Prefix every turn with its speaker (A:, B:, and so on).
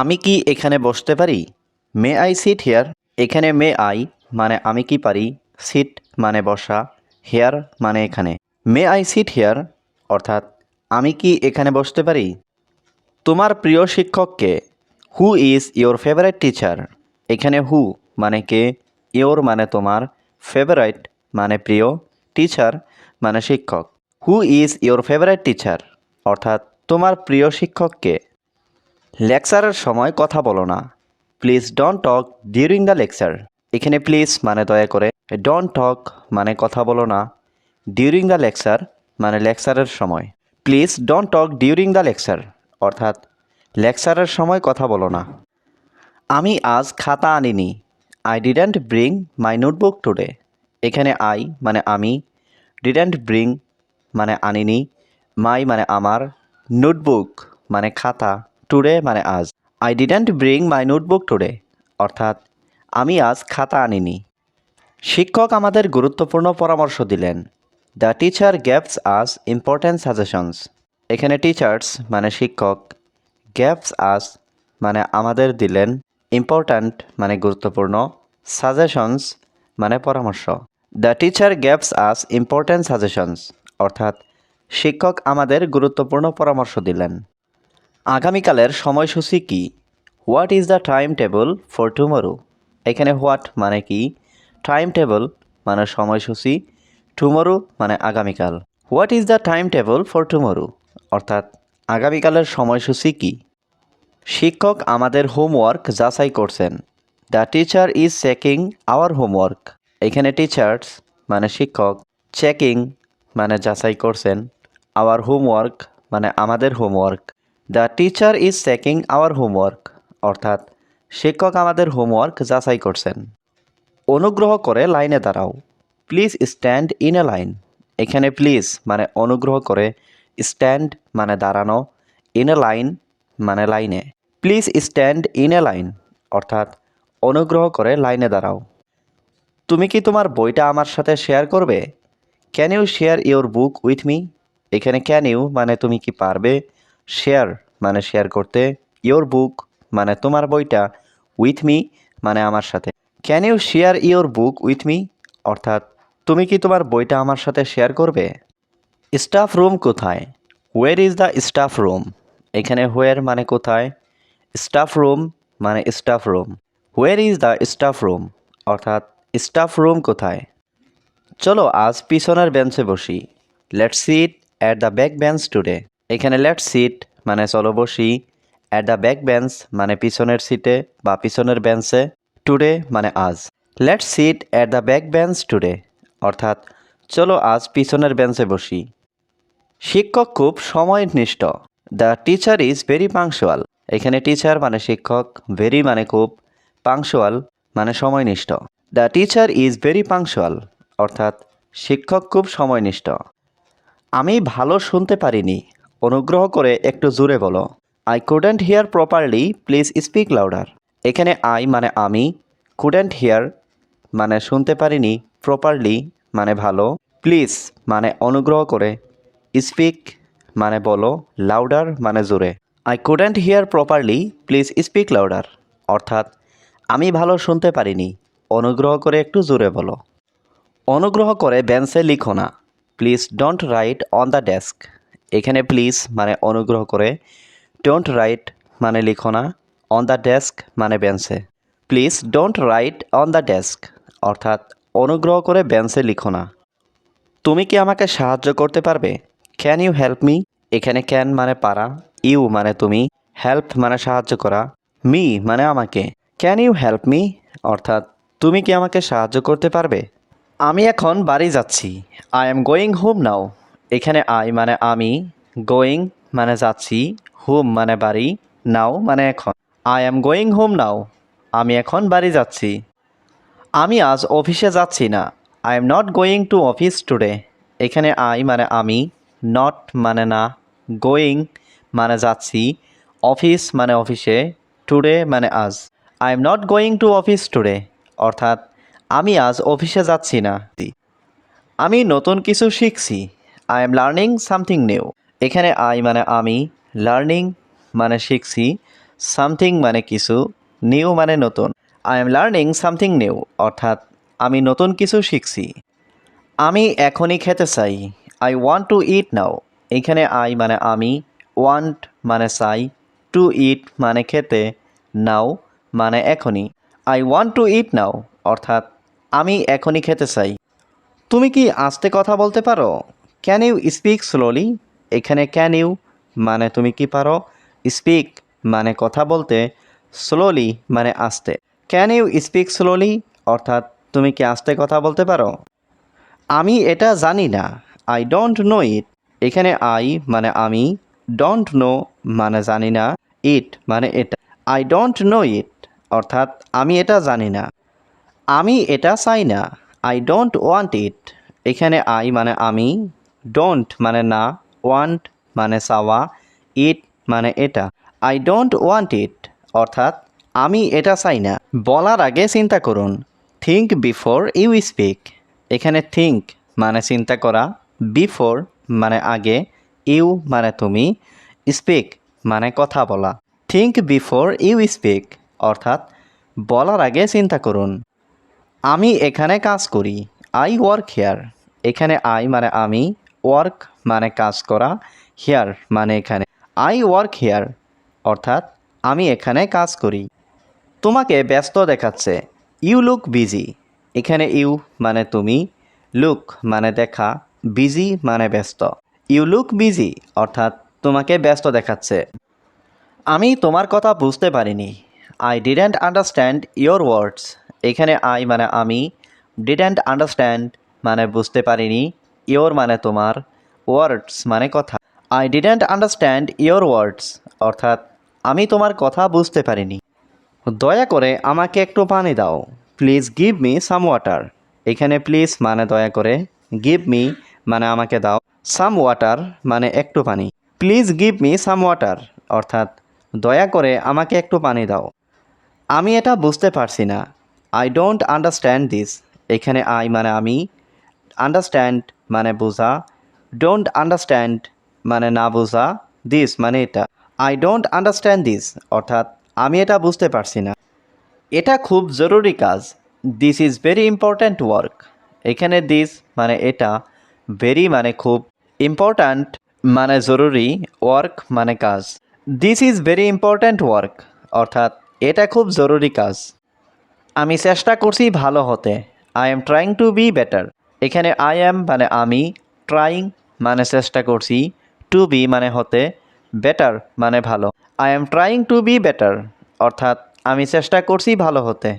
A: আমি কি এখানে বসতে পারি? মে আই সিট হেয়ার এখানে মে আই মানে আমি কি পারি? সিট মানে বসা হেয়ার মানে এখানে। মে আই সিট হেয়ার অর্থাৎ, আমি কি এখানে বসতে পারি? তোমার প্রিয় শিক্ষককে who is your favourite teacher এখানে হু মানে কে? ইয়োর মানে তোমার। ফেভারাইট মানে প্রিয়। টিচার মানে শিক্ষক। Who is your favourite teacher অর্থাৎ, তোমার প্রিয় শিক্ষককে লেকচারের সময় কথা বলো না। Please don't talk during the lecture এখানে প্লিজ মানে দয়া করে। ডোন্ট টক মানে কথা বলো না। ডিউরিং দ্য লেকচার মানে লেকচারের সময়। Please don't talk during the lecture অর্থাৎ লেকচারের সময় কথা বলো না। আমি আজ খাতা আনিনি। I didn't bring my notebook today এখানে আই মানে আমি। ডিডেন্ট ব্রিং মানে আনিনি। মাই মানে আমার। নোটবুক মানে খাতা। টুডে মানে আজ। I didn't bring my notebook today অর্থাৎ আমি আজ খাতা আনিনি। শিক্ষক আমাদের গুরুত্বপূর্ণ পরামর্শ দিলেন। The teacher gives us important suggestions এখানে টিচার্স মানে শিক্ষক গ্যাপস আস মানে আমাদের দিলেন ইম্পর্ট্যান্ট মানে গুরুত্বপূর্ণ সাজেশনস মানে পরামর্শ। The teacher gives us important suggestions অর্থাৎ শিক্ষক আমাদের গুরুত্বপূর্ণ পরামর্শ দিলেন। আগামীকালের সময়সূচি কি? What is the time table for tomorrow এখানে হোয়াট মানে কি? টাইম টেবল মানে সময়সূচি। টুমোরো মানে আগামীকাল। What is the time table for tomorrow অর্থাৎ আগামীকালের সময়সূচি কি? শিক্ষক আমাদের হোমওয়ার্ক যাচাই করছেন। The teacher is checking our homework এখানে টিচার্স মানে শিক্ষক চেকিং মানে যাচাই করছেন। আওয়ার হোমওয়ার্ক মানে আমাদের homework the teacher is checking our homework অর্থাৎ, শিক্ষক আমাদের হোমওয়ার্ক যাচাই করছেন। অনুগ্রহ করে লাইনে দাঁড়াও। Please stand in a line এখানে প্লিজ মানে অনুগ্রহ করে স্ট্যান্ড মানে দাঁড়ানো। ইন এ লাইন মানে লাইনে। Please stand in a line অর্থাৎ, অনুগ্রহ করে লাইনে দাঁড়াও। তুমি কি তোমার বইটা আমার সাথে শেয়ার করবে? Can you share your book with me এখানে ক্যান ইউ মানে তুমি কি পারবে? শেয়ার মানে শেয়ার করতে ইউর বুক মানে তোমার বইটা উইথ মি মানে আমার সাথে। Can you share your book with me অর্থাৎ, তুমি কি তোমার বইটা আমার সাথে শেয়ার করবে? স্টাফ রুম কোথায়? Where is the staff room এখানে হোয়ার মানে কোথায়? স্টাফ রুম মানে staff room where is the staff room অর্থাৎ স্টাফ রুম কোথায়? চলো আজ পিছনের বেঞ্চে বসি। Let sit at the back bench today এখানে লেট সিট মানে চলো বসি অ্যাট দ্য ব্যাক বেঞ্চ মানে পিছনের সিটে বা পিছনের বেঞ্চে টুডে মানে আজ। Let sit at the back bench today অর্থাৎ চলো আজ পিছনের বেঞ্চে বসি। শিক্ষক খুব সময়নিষ্ঠ। The teacher is very punctual এখানে টিচার মানে শিক্ষক ভেরি মানে খুব পাংশুয়াল মানে সময়নিষ্ঠ। The teacher is very punctual অর্থাৎ শিক্ষক খুব সময়নিষ্ঠ। আমি ভালো শুনতে পারিনি। অনুগ্রহ করে একটু জোরে বলো। I couldn't hear properly please speak louder এখানে আই মানে আমি কুডেন্ট হিয়ার মানে শুনতে পারিনি প্রপারলি মানে ভালো প্লিজ মানে অনুগ্রহ করে স্পিক মানে বলো লাউডার মানে জোরে। I couldn't hear properly please speak louder অর্থাৎ, আমি ভালো শুনতে পারিনি, অনুগ্রহ করে একটু জোরে বলো। অনুগ্রহ করে বেঞ্চে লিখো না please don't write on the desk এখানে প্লিজ মানে অনুগ্রহ করে ডোন্ট রাইট মানে লিখো না অন দ্য ডেস্ক মানে বেঞ্চে please don't write on the desk অর্থাৎ অনুগ্রহ করে বেঞ্চে লিখো না। তুমি কি আমাকে সাহায্য করতে পারবে? ক্যান ইউ হেল্প মি এখানে ক্যান মানে পারা ইউ মানে তুমি হেল্প মানে সাহায্য করা মি মানে আমাকে। ক্যান ইউ হেল্প মি অর্থাৎ তুমি কি আমাকে সাহায্য করতে পারবে? আমি এখন বাড়ি যাচ্ছি I am going home now এখানে আই মানে আমি গোয়িং মানে যাচ্ছি হোম মানে বাড়ি নাও মানে এখন। I am going home now আমি এখন বাড়ি যাচ্ছি। আমি আজ অফিসে যাচ্ছি না I am not going to office today এখানে আই মানে আমি নট মানে না গোয়িং মানে যাচ্ছি অফিস মানে অফিসে টুডে মানে আজ। I am not going to office today অর্থাৎ আমি আজ অফিসে যাচ্ছি না। আমি নতুন কিছু শিখছি। I am learning something new এখানে আই মানে আমি লার্নিং মানে শিখছি সামথিং মানে কিছু নিউ মানে নতুন। I am learning something new অর্থাৎ আমি নতুন কিছু শিখছি। আমি এখনই খেতে চাই। I want to eat now এখানে আই মানে আমি ওয়ান্ট মানে চাই টু ইট মানে খেতে নাও মানে এখনই। I want to eat now অর্থাৎ আমি এখনই খেতে চাই। তুমি কি আস্তে কথা বলতে পারো? ক্যান ইউ স্পিক স্লোলি এখানে ক্যান ইউ মানে তুমি কি পারো? স্পিক মানে কথা বলতে স্লোলি মানে আস্তে। ক্যান ইউ স্পিক স্লোলি অর্থাৎ তুমি কি আস্তে কথা বলতে পারো? আমি এটা জানি না। আই ডোন্ট নো ইট এখানে আই মানে আমি ডোন্ট নো মানে জানি না। ইট মানে এটা। আই ডোন্ট নো ইট অর্থাৎ আমি এটা জানি না। আমি এটা চাই না। আই ডোন্ট ওয়ান্ট ইট এখানে আই মানে আমি ডোন্ট মানে না ওয়ান্ট মানে চাওয়া ইট মানে এটা। আই ডোন্ট ওয়ান্ট ইট অর্থাৎ আমি এটা চাই না। বলার আগে চিন্তা করুন। থিঙ্ক বিফোর ইউ স্পিক এখানে থিঙ্ক মানে চিন্তা করা বিফোর মানে আগে ইউ মানে তুমি স্পিক মানে কথা বলা। থিঙ্ক বিফোর ইউ স্পিক অর্থাৎ বলার আগে চিন্তা করুন। আমি এখানে কাজ করি আই ওয়ার্ক হেয়ার এখানে আই মানে আমি ওয়ার্ক মানে কাজ করা হেয়ার মানে এখানে। আই ওয়ার্ক হেয়ার অর্থাৎ আমি এখানে কাজ করি। তোমাকে ব্যস্ত দেখাচ্ছে ইউ লুক বিজি এখানে ইউ মানে তুমি লুক মানে দেখা বিজি মানে ব্যস্ত। ইউ লুক বিজি অর্থাৎ তোমাকে ব্যস্ত দেখাচ্ছে। আমি তোমার কথা বুঝতে পারিনি। I didn't understand your words এখানে আই মানে আমি ডিডেন্ট আন্ডারস্ট্যান্ড মানে বুঝতে পারিনি। ইয়োর মানে তোমার ওয়ার্ডস মানে কথা। I didn't understand your words অর্থাৎ আমি তোমার কথা বুঝতে পারিনি। দয়া করে আমাকে একটু পানি দাও। Please give me some water এখানে প্লিজ মানে দয়া করে গিভ মি মানে আমাকে দাও। সাম ওয়াটার মানে একটু পানি। Please give me some water অর্থাৎ দয়া করে আমাকে একটু পানি দাও। আমি এটা বুঝতে পারছি না। আই ডোন্ট আন্ডারস্ট্যান্ড দিস এখানে আই মানে আমি। আন্ডারস্ট্যান্ড মানে বোঝা। ডোন্ট আন্ডারস্ট্যান্ড মানে না বোঝা। দিস মানে এটা। আই ডোন্ট আন্ডারস্ট্যান্ড দিস অর্থাৎ আমি এটা বুঝতে পারছি না। এটা খুব জরুরি কাজ। This is very important work এখানে দিস মানে এটা। ভেরি মানে খুব ইম্পর্ট্যান্ট মানে জরুরি। ওয়ার্ক মানে কাজ। This is very important work অর্থাৎ এটা খুব জরুরি কাজ। আমি চেষ্টা করছি ভালো হতে। I am trying to be better এখানে আই এম মানে আমি ট্রাইং মানে চেষ্টা করছি টু বি মানে হতে বেটার মানে ভালো। I am trying to be better অর্থাৎ আমি চেষ্টা করছি ভালো হতে।